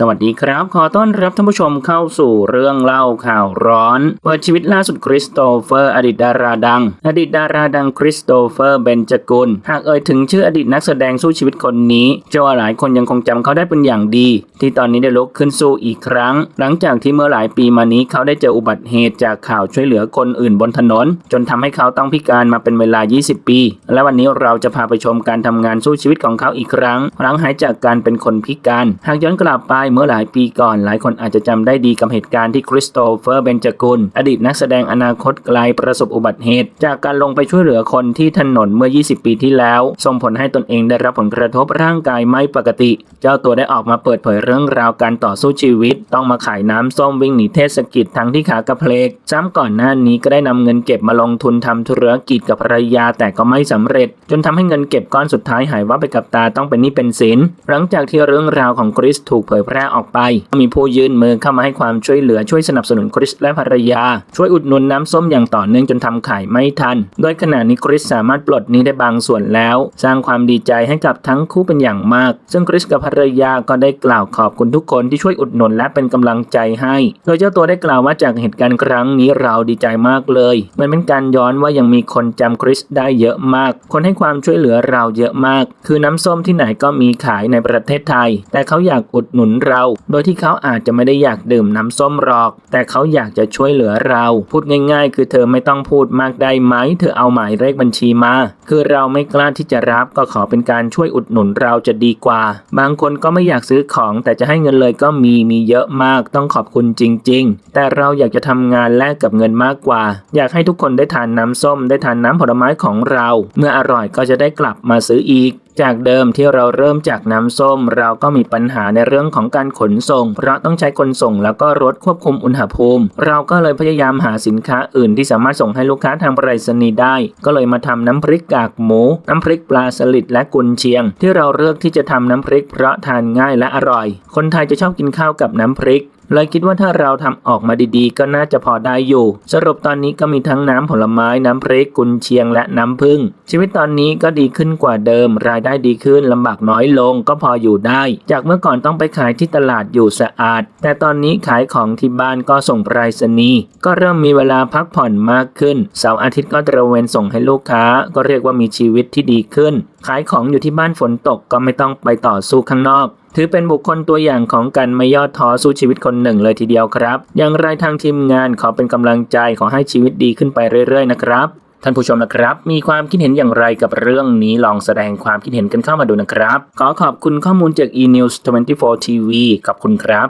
สวัสดีครับ ขอต้อนรับท่านผู้ชมเข้าสู่เรื่องเล่าข่าวร้อน เปิดชีวิตล่าสุดคริสโตเฟอร์ อดีตดาราดัง อดีตดาราดังคริสโตเฟอร์เบนจกุล หากเอ่ยถึงชื่ออดีตนักแสดงสู้ชีวิตคนนี้เชื่อว่าหลายคนยังคงจำเขาได้เป็นอย่างดี ที่ตอนนี้ได้ลุกขึ้นสู้อีกครั้ง หลังจากที่เมื่อหลายปีมานี้เขาได้เจออุบัติเหตุจากข่าวช่วยเหลือคนอื่นบนถนน จนทำให้เขาต้องพิการมาเป็นเวลา 20 ปี และวันนี้เราจะพาไปชมการทำงานสู้ชีวิตของเขาอีกครั้ง หลังหายจากการเป็นคนพิการ หากย้อนกลับไปเมื่อหลายปีก่อน หลายคนอาจจะจำได้ดีกับเหตุการณ์ที่คริสโตเฟอร์เบนจกุล อดีตนักแสดงอนาคตไกลประสบอุบัติเหตุ จากการลงไปช่วยเหลือคนที่ถนนเมื่อ 20 ปีที่แล้ว ส่งผลให้ตนเองได้รับผลกระทบร่างกายไม่ปกติ เจ้าตัวได้ออกมาเปิดเผยเรื่องราวการต่อสู้ชีวิต ต้องมาขายน้ำส้มวิ่งหนีเทศกิจทั้งที่ขากระเพลกซ้ำก่อนหน้านี้ก็ได้นำเงินเก็บมาลงทุนทำธุรกิจกับภรรยาแต่ก็ไม่สำเร็จ จนทำให้เงินเก็บก้อนสุดท้ายหายวับไปกับตาต้องเป็นหนี้เป็นสินหลังจากที่เรื่องราวของคริสถูกเผยแพร่ออกไป มีผู้ยื่นมือเข้ามาให้ความช่วยเหลือช่วยสนับสนุนคริสและภรรยา ช่วยอุดหนุนน้ำส้มอย่างต่อเนื่องจนทำขายไม่ทัน โดยขณะนี้คริสสามารถปลดหนี้ได้บางส่วนแล้ว สร้างความดีใจให้กับทั้งคู่เป็นอย่างมาก ซึ่งคริสกับภรรยาก็ได้กล่าวขอบคุณทุกคนที่ช่วยอุดหนุนและเป็นกำลังใจให้ โดยเจ้าตัวได้กล่าวว่าจากเหตุการณ์ครั้งนี้เราดีใจมากเลย มันเป็นการย้อนว่ายังมีคนจำคริสได้เยอะมาก คนให้ความช่วยเหลือเราเยอะมาก คือน้ำส้มที่ไหนก็มีขายในประเทศไทย แต่เขาอยากอุดหนุนเรา โดยที่เขาอาจจะไม่ได้อยากดื่มน้ำส้มหรอก แต่เขาอยากจะช่วยเหลือเรา พูดง่าย ๆ คือเธอไม่ต้องพูดมากได้ไหม เธอเอาหมายเลขบัญชีมา คือเราไม่กล้าที่จะรับก็ขอเป็นการช่วยอุดหนุนเราจะดีกว่า บางคนก็ไม่อยากซื้อของแต่จะให้เงินเลยก็มีมีเยอะมากต้องขอบคุณจริง ๆ แต่เราอยากจะทำงานแลกกับเงินมากกว่า อยากให้ทุกคนได้ทานน้ำส้ม ได้ทานน้ำผลไม้ของเรา เมื่ออร่อยก็จะได้กลับมาซื้ออีก จากเดิมที่เราเริ่มจากน้ำส้ม เราก็มีปัญหาในเรื่องของการขนส่ง เพราะต้องใช้คนส่งแล้วก็รถควบคุมอุณหภูมิ เราก็เลยพยายามหาสินค้าอื่นที่สามารถส่งให้ลูกค้าทางไปรษณีย์ได้ ก็เลยมาทำน้ำพริกกากหมู น้ำพริกปลาสลิดและกุนเชียง ที่เราเลือกที่จะทำน้ำพริกเพราะทานง่ายและอร่อย คนไทยจะชอบกินข้าวกับน้ำพริก เลยคิดว่าถ้าเราทำออกมาดีๆ ก็น่าจะพอได้อยู่ สรุปตอนนี้ก็มีทั้งน้ำผลไม้น้ำพริกกุนเชียงและน้ำผึ้งชีวิตตอนนี้ก็ดีขึ้นกว่าเดิม รายได้ดีขึ้นลำบากน้อยลงก็พออยู่ได้ จากเมื่อก่อนต้องไปขายที่ตลาดอยู่สะอาด แต่ตอนนี้ขายของที่บ้านก็ส่งไปรษณีย์ก็เริ่มมีเวลาพักผ่อนมากขึ้นเสาร์อาทิตย์ก็ตระเวนส่งให้ลูกค้า ก็เรียกว่ามีชีวิตที่ดีขึ้น ขายของอยู่ที่บ้านฝนตกก็ไม่ต้องไปต่อสู้ข้างนอก ถือเป็นบุคคลตัวอย่างของการไม่ย่อท้อสู้ชีวิตคนหนึ่งเลยทีเดียวครับ อย่างไรทางทีมงานขอเป็นกำลังใจขอให้ชีวิตดีขึ้นไปเรื่อยๆนะครับท่านผู้ชมนะครับ มีความคิดเห็นอย่างไรกับเรื่องนี้ลองแสดงความคิดเห็นกันเข้ามาดูนะครับ ขอขอบคุณข้อมูลจาก eNews 24 TV ขอบคุณครับ